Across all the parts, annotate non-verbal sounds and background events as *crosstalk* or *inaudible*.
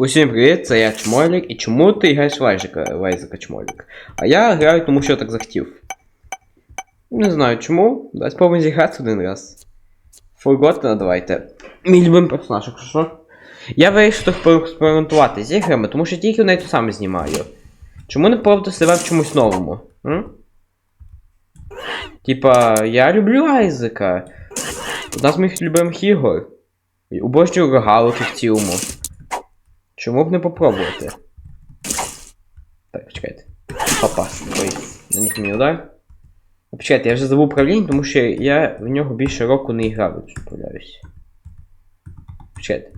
Усім привіт, це я Чмолік, і чому ти граєш Вайзика, Вайзика Чмолік? А я граю, тому що так захотів. Не знаю чому, давай спробуємо зіграти один раз. Forgotten, давайте. Мій любимий персонаж, якщо що. Я вирішив поекспериментувати з іграми, тому що тільки в неї саме знімаю. Чому не пробувати себе в чомусь новому? М? Типа, я люблю Айзека. Одна з моїх любимих ігор. Обожнюю рогалики в цілому. Чому б не попробувати? Так, почекайте. Папа. Ой, наніс мені удар. Почекайте, я вже забув управління, тому що я в нього більше року не грав, якщо справляюсь. Почекайте.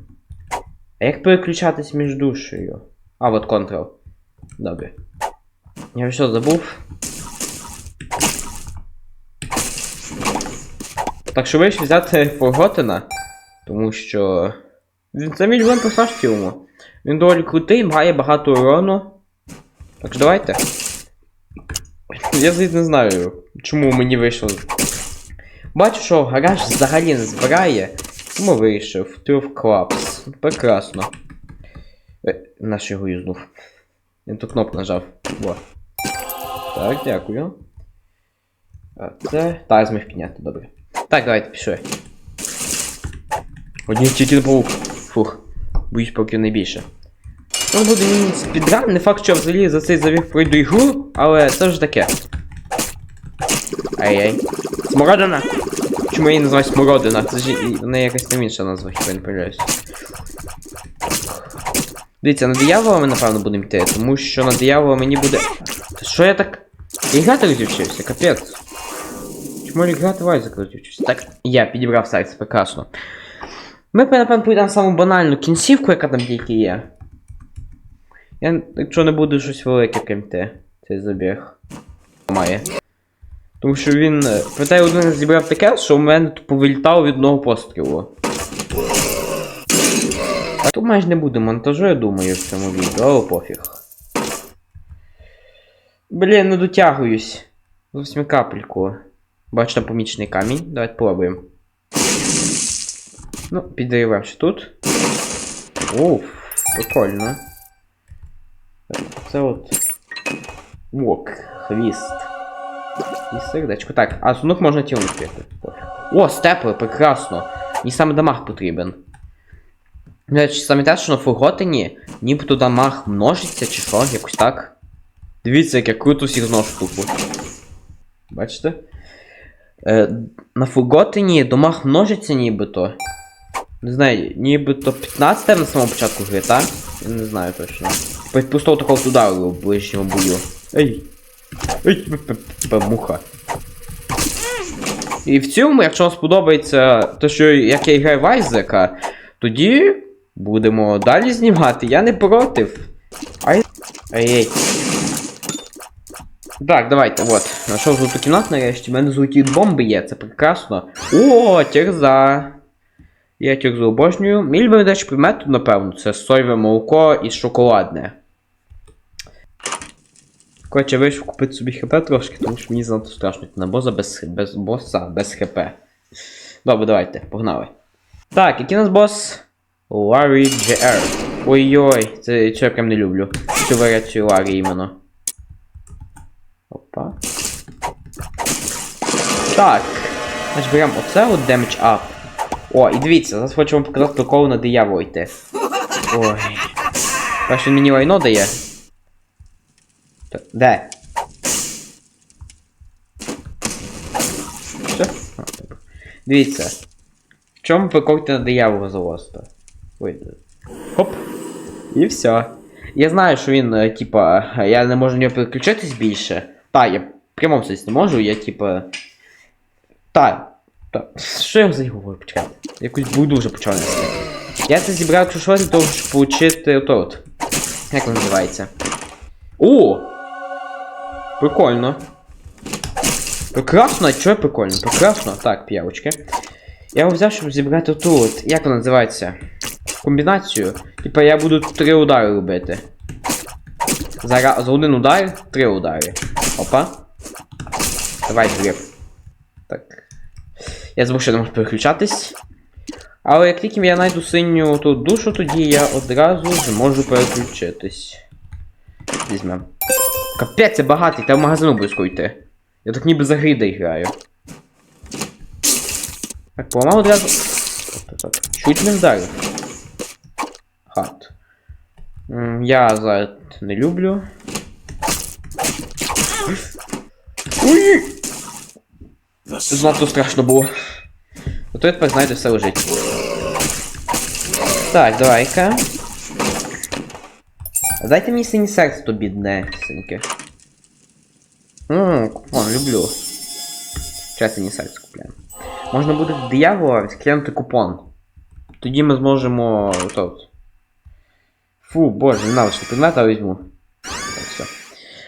А як переключатись між душею? А, от Ctrl. Добре. Я вже забув. Так що вирішив взяти Форготена, тому що. Він мій любимий персонаж в цілому. Він доволі крутий, має багато урону. Так що давайте. Я звідси не знаю, чому мені вийшло. Бачу, що гараж взагалі не збирає. Тому вирішив. Truth Clubs. Прекрасно. Е, наш його юзнув. Він ту кнопку нажав. Во. Так, дякую. А це. Та, зміг підняти, добре. Так, давайте пішли. Одні тільки паук. Фух. Боюсь поки найбільше. Ну, буде спідран, не факт, що взагалі за цей забіг пройду ігру, але це вже таке. Ай-яй. Смородина? Чому я її називаю смородина? Це ж неї якась там інша назва, хіба не помиляюсь. Дивіться, на диявола ми напевно будемо йти, тому що на диявола мені буде. Що я так. Я грати розівчився, капець. Чому я грати в розівчився? Так, я підібрав сайт, прекрасно. Ми, напевно, пройдемо саму банальну кінцівку, яка там тільки є. Я, якщо не буде щось велике кемте, цей забіг. Має. Тому що він. е, Пам'ятаю, один зібрав таке, що в мене тупо вилітало від одного пострілу. А тут майже не буде монтажу, я думаю, в цьому відео, але пофіг. Блін, не дотягуюсь. Зовсім капельку. Бачу там помічний камінь. Давайте пробуємо. Ну, підриваємо тут. Уф, прикольно. Це от. Ок, хвіст. І сердечко. Так, а сунок можна тілом відкрити. О, степли, прекрасно. Мені саме дамаг потрібен. Речі, саме те, що на Фурготені, нібито дамаг множиться чи що, якось так. Дивіться, як я круто всіх зношу тупо. Бачите? Е, на Фурготені дамаг множиться нібито. Не знаю, нібито 15 на самому початку гри, так? Я не знаю точно. Пустого такого удару в ближньому бою. Ей! Ей, муха. І в цілому, якщо вам сподобається те, що як я граю в Айзека, тоді будемо далі знімати. Я не против. Ай. Ай-ей. Так, давайте, от. Знайшов золоту кімнату нарешті. У мене золоті бомби є, це прекрасно. О, терза. Я терзу обожнюю. Мій любимий предмет напевно, це соєве молоко і шоколадне. Коротше, вирішив купити собі хп трошки, тому що мені занадто страшно на боза без, без боса, без хп. Добре, давайте, погнали. Так, який у нас бос? Ларі GR. Ой-ой, це я прям не люблю. Цю варіацію Ларі іменно. Опа. Так. Значить беремо оце от damage up. О, і дивіться, зараз хочу вам показати прикол на диявол йти. Ой. Перше він мені лайно дає. Та- Де? Що? А. Дивіться. В чому прикольте на диявола залазити? Ой. Хоп. І все. Я знаю, що він, е, типа, я не можу в нього переключитись більше. Та, я в прямому не можу, я типа. Та. Та. Що я взагалі говорю, почекайте. Якусь буйду вже почав нести. Я це зібрав, якщо що, для того, щоб отримати ото от. Як він називається? О! Прикольно. Прекрасно, а чого прикольно? Прекрасно. Так, п'явочки. Я його взяв, щоб зібрати ту от. Як вона називається? Комбінацію. Типа я буду три удари робити. За, за один удар три удари. Опа. Давай гриб. Я забув, що не можу переключатись. Але як тільки я знайду синю ту душу, тоді я одразу зможу переключитись. Візьмем. Капець, це багатий, та в магазин обов'язково йти. Я так ніби за грида граю. Так, поламав одразу. Чуть не вдарив. Хат. Я зараз не люблю. Ой! Занадто страшно було. Ото я тепер знайду все лежить. Так, давай-ка. Дайте мені синє серце то бідне, синьке. Ммм, купон, люблю. Ще синє серце купляємо. Можна буде в диявола відклянути купон. Тоді ми зможемо. Тут. Фу, боже, ненавичний предмет, а візьму. Так, все.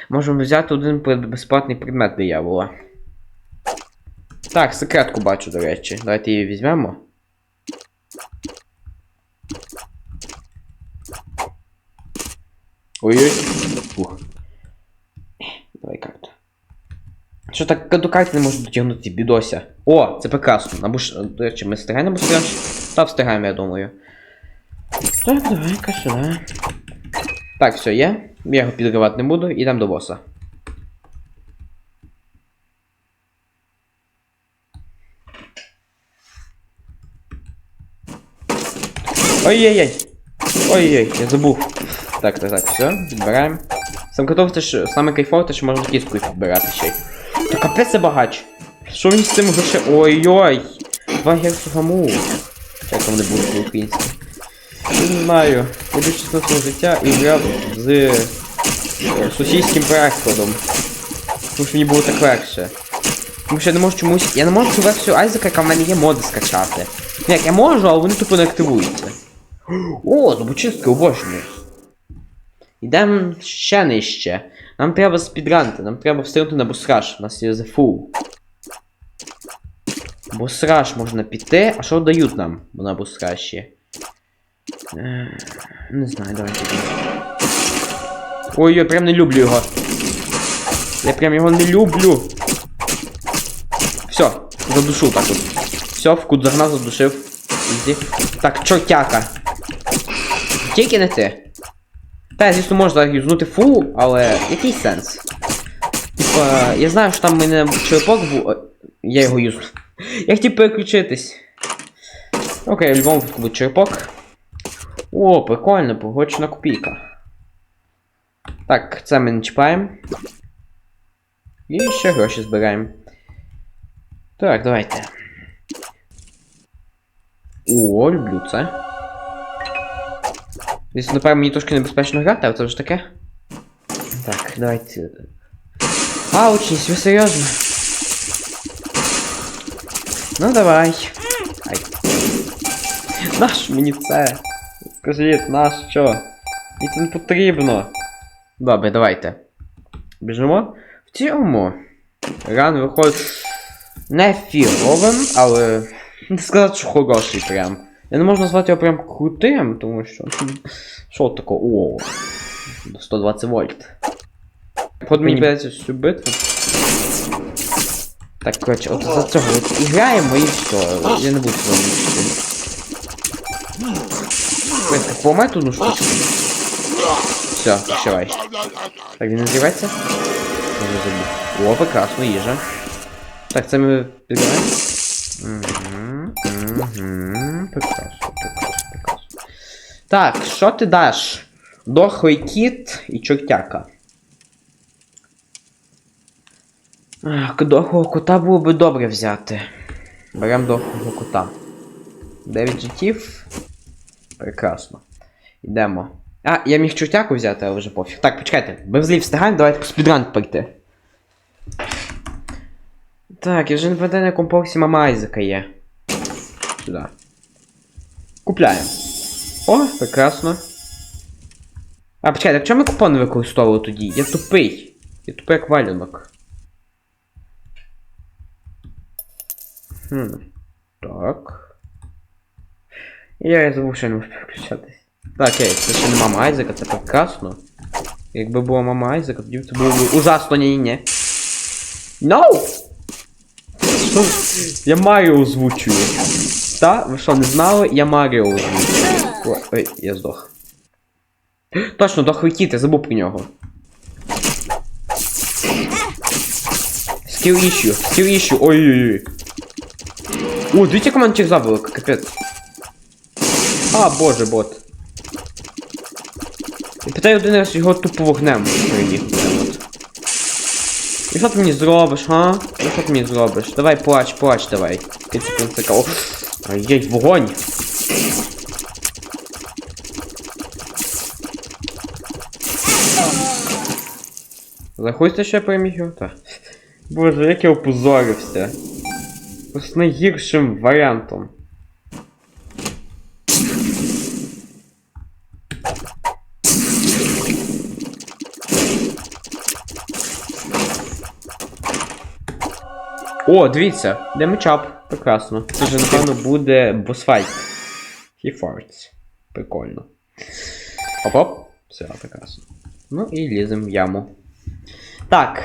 Можемо взяти один безплатний предмет диявола. Так, секретку бачу, до речі. Давайте її візьмемо. Ой-ой. Давай карту. Що так до карти не можу дотягнути бідося? О, це прекрасно. На буш... До речі, ми встигаємо встигаємо? Та встигаємо, я думаю. Так, давай-ка сюди. Так, все є. Я його підривати не буду, ідемо до боса. Ой-ой-ой. Ой-ой, я забув. Так, так, так, все, підбираємо. Сам котов це ж саме кайфове, те, що можна кісткою підбирати ще й. Та капець це багач. Що він з цим грошей? Ой-ой! Два герцога му. Як вони будуть по-українськи? Не знаю. Більше свого життя і грав з е, сусідським перекладом. Тому що мені було так легше. Тому що я не можу чомусь. Я не можу цю версію Айзека, яка в мене є моди скачати. Ну як я можу, але вони тупо не активуються. О, зубочистки обожнюю. Йдемо ще нижче. Нам треба спідранити, нам треба встигнути на босраш. У нас є Full. Босраш можна піти. А що дають нам на босраші? Е, Не знаю, давайте. Ой, я прям не люблю його. Я прям його не люблю. Все, задушу так от. Все, вкут загнав, задушив. Так, чортяка. Тільки не ти. Та, звісно, можна юзнути фу, але який сенс? Типа, я знаю, що там в мене черепок був. Я його юзну. Я хотів переключитись. Окей, в будь-якому випадку буде черепок. О, прикольно, погоджена копійка. Так, це ми не чіпаємо. І ще гроші збираємо. Так, давайте. О, люблю це. Десь, напевно, мені трошки небезпечно грати, але це вже таке. Так, давайте. Аучність, ви серйозно? Ну давай. Ай. Наш мені це? Скажіть, наш що? Мені це не потрібно. Добре, давайте. Біжимо. В цьому. Ран виходить не фіговим, але. *laughs* Не сказати, що хороший прям. Я не можу назвати його прям крутим, тому що. Що такого? О, 120 вольт. От мені придеться всю битву. Так, коротше, от за цього от і граємо і все. Я не буду цього мучити. Ось, поламай ту одну штучку. Все, прощавай. Так, він не зривається? Я вже забув. О, прекрасно, їжа. Так, це ми підбираємо. Угу, угу, прекрасно, прекрасно, прекрасно. Так, що ти даш? Дохлий кіт і чортяка. Ах, дохлого кота було би добре взяти. Беремо дохлого кота. 9 життів. Прекрасно. Йдемо. А, я міг чортяку взяти, але вже пофіг. Так, почекайте, ми взагалі встигаємо, давайте по спідранку пройти. Так, я вже не пам'ятаю, на якому мама Айзека є. Сюди. Купляємо. О, прекрасно. А, почекайте, а чому ми купон не використовували тоді? Я тупий. Я тупий як валянок. Хм. Так. Я забув, що не можу переключатись. Так, окей, це ще не мама Айзека, це прекрасно. Якби була мама Айзека, тоді б це було б ужасно ні-ні-ні. No! Я маю озвучую. Та, ви що, не знали? Я Маріо. Ой, я здох. Точно, до Хвитіти, забув про нього. Скіл іщу, скіл іщу, ой-ой-ой. О, дивіться, черза велика, капець. А, боже, бот. І питаю один раз його тупо вогнем. От. І що ти мені зробиш, га? Ну що ти мені зробиш? Давай плач, плач, давай. Кицю принцика. Ай-яй, вогонь! Захочете, ще я переміг його? Так. Боже, як я опозорився. Просто найгіршим варіантом. О, дивіться, де мечап. Прекрасно. Це вже, напевно, буде босфайт. He farts. Прикольно. Оп-оп. Все, прекрасно. Ну і ліземо в яму. Так.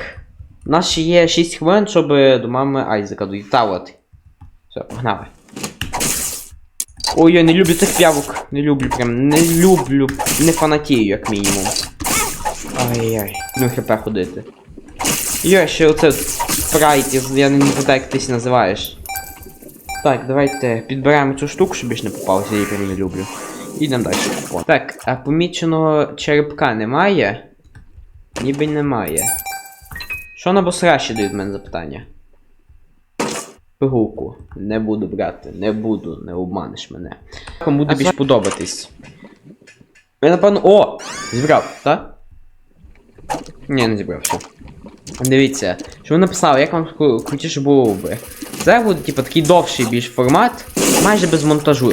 У нас ще є 6 хвилин, щоб до мами Айзека доїтавати. Все, погнали. Ой, я не люблю цих п'явок. Не люблю прям. Не люблю. Не фанатію, як мінімум. Ай-яй. Ну хп ходити. Йо, ще оце спрайт, я- не пам'ятаю, як ти називаєш. Так, давайте підберемо цю штуку, щоб більше не попалося, я її прям не люблю. Ідемо далі. О, Так, а поміченого черепка немає? Ніби немає. Що на босраші дають в мене запитання? Пигулку. Не буду брати, не буду, не обманеш мене. Кому буде більш подобатись? Я напевно. О! Зібрав, так? Ні, не зібрав, все. Дивіться, що ви написали, як вам крутіше було би. Це буде, типу, такий довший більш формат, майже без монтажу.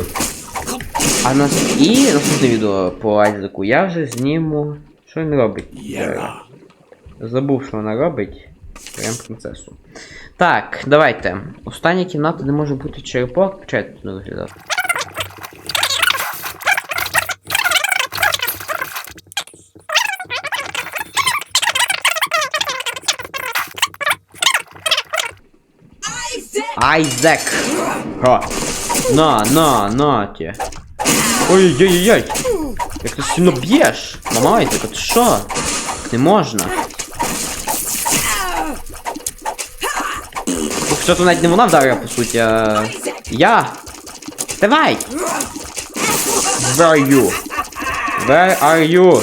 А нас і наступне відео по Айзеку я вже зніму. Що він робить? Е, Забув, що вона робить. Прям принцесу. Так, давайте. Остання кімната, де може бути черепок. Чай тут не виглядав. Айзек! О! На, на, на ті. Ой-ой-ой-ой! Як ти сильно б'єш? Мама Айзека, ти що? Не можна. Ух, що то навіть не вона вдарила, по суті, а... Я! Давай! Where are you? Where are you?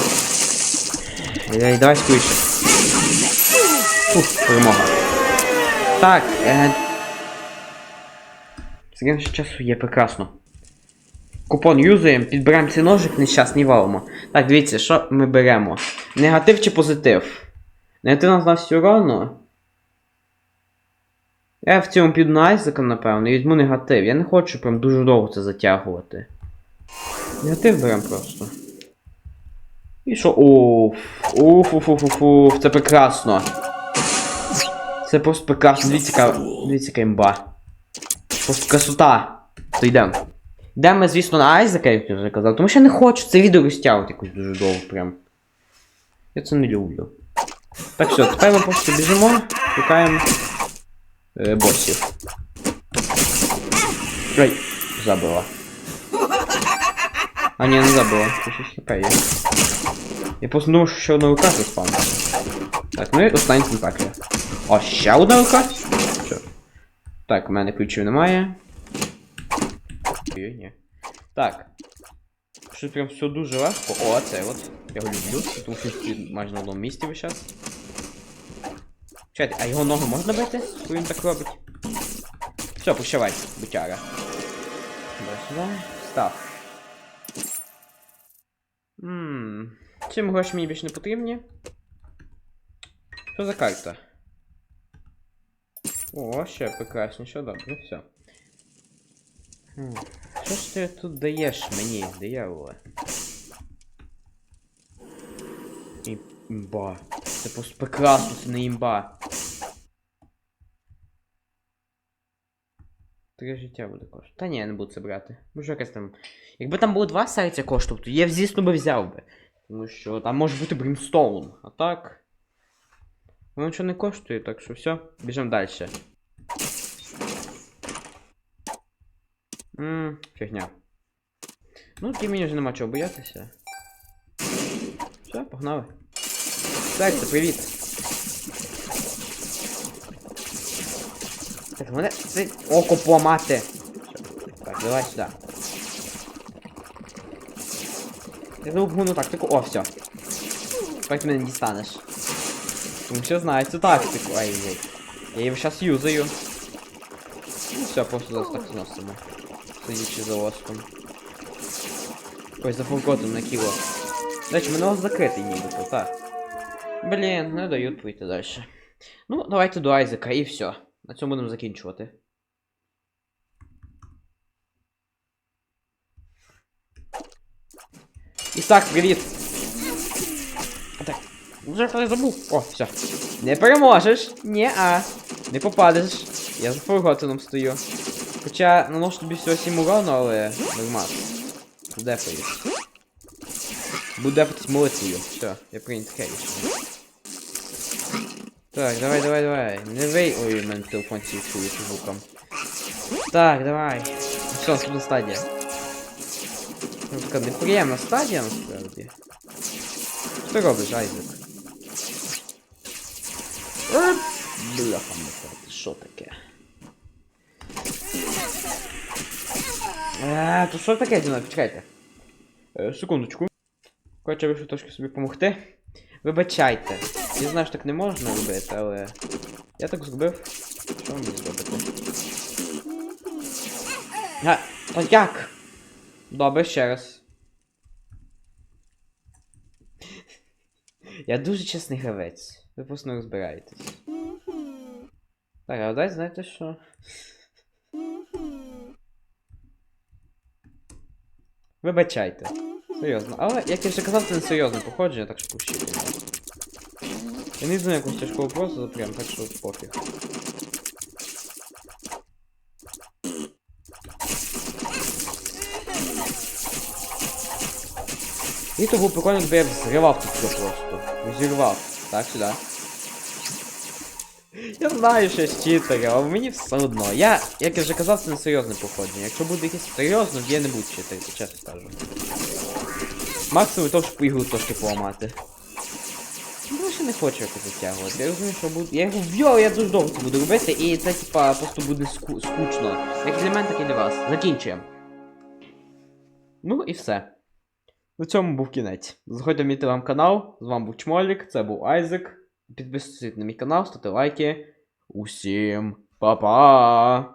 Давай скоріше. Ух, перемога. Так, е... Ще часу є прекрасно. Купон юзаємо, підберемо цей ножик, нещасний валимо. Так, дивіться, що ми беремо? Негатив чи позитив? Негатив нас дасть урону. Я в цьому піду на Айзека, напевно, і візьму негатив. Я не хочу прям дуже довго це затягувати. Негатив беремо просто. І що? Уф. Уф, уф, уф, уф, уф, це прекрасно. Це просто прекрасно. Дивіться, яка, дивіться, яка імба. Просто красота. То йдемо. Йдемо ми, звісно, на Айзека, як я вже казав, тому що я не хочу це відео розтягувати якось дуже довго прям. Я це не люблю. Так все, тепер ми просто біжимо, шукаємо е, босів. Ой, забила. А ні, не забила, щось є. Я просто думав, що ще одна рука заспавниться. Так, ну і останній тентаклі. О, ще одна рука? Що? Так, у мене ключів немає. Ой, ні. Так. Що прям все дуже легко. О, це от. Я його люблю, тому що майже на одному місці весь час. Чекайте, а його ногу можна бити? Коли він так робить? Все, прощавай, бутяра. Сюди. Став. Ммм. Чим гроші мені більше не потрібні? Що за карта? О, ще прекрасніше, добре, все. Хм. Що ж ти тут даєш мені, дияволе? Імба. Це просто прекрасно, це не імба. Три життя буде коштувати. Та ні, я не буду це брати. Може якась там. Якби там було два серця коштував, то я, звісно, би взяв би. Тому що там може бути Брімстоун. А так. Воно нічого не коштує, так що все, біжимо далі. Ммм, фігня. Ну, ті мені вже нема чого боятися. Все, погнали. Зайце, привіт. Так, мене це око поламати. Так, давай сюди. Я забув гуну тактику. О, все. Тепер ти мене не дістанеш. Тому що знаю цю тактику. Ай-яй. Я її зараз юзаю. Ну все, просто зараз так зносимо. Сидячи за оском. Ой, за фуркотом на кіло. До речі, мене ось закритий нібито, так. Блін, не дають пройти далі. Ну, давайте до Айзека і все. На цьому будемо закінчувати. Ісак, привіт! Вже забув. О, все. Не переможеш. Ні, а. Не попадеш. Я за фурготином стою. Хоча наношу тобі всього 7 урону, але нормально. Дефаєш. Буду дефатись молитвою. Все, я прийняв таке рішення. Так, давай, давай, давай. Не вий. Ой, у мене телефон чує звуком. Так, давай. Все, наступна стадія. Ну, така неприємна стадія насправді. Що ти робиш, Айзек? Е, Бляха, муха, що таке? Е, то що таке, Діна, почекайте. Е, секундочку. Коротше, вирішив трошки собі допомогти. Вибачайте. Я знаю, що так не можна робити, але. Я так зробив. Що мені зробити? А, а як? Добре, ще раз. Я дуже чесний гравець. Ви просто не розбираєтесь. Так, а дай знаєте що? Вибачайте. Серйозно. Але, як я вже казав, це не серйозне походження, так що пущите. Я не знаю якусь тяжкого вопросу запрям, так що пофіг. І то був прикольно, якби я взривав тут все просто. Взірвав. Так, сюди. Я знаю, що я але мені все одно. Я, як я вже казав, це не серйозне походження. Якщо буде якесь серйозне, я не буду читати, чесно скажу. Максимум того, щоб ігру трошки поламати. Ну, ще не хочу якось затягувати. Я розумію, що буду. Я його вб'ю, я дуже довго це буду робити, і це типа просто буде ску... скучно. Як для мене, так і для вас. Закінчуємо. Ну і все. На цьому був кінець. Заходьте в мій телеграм-канал. З вами був Чмолік, це був Айзек. Підписуйтесь на мій канал, ставте лайки. Усім па-па!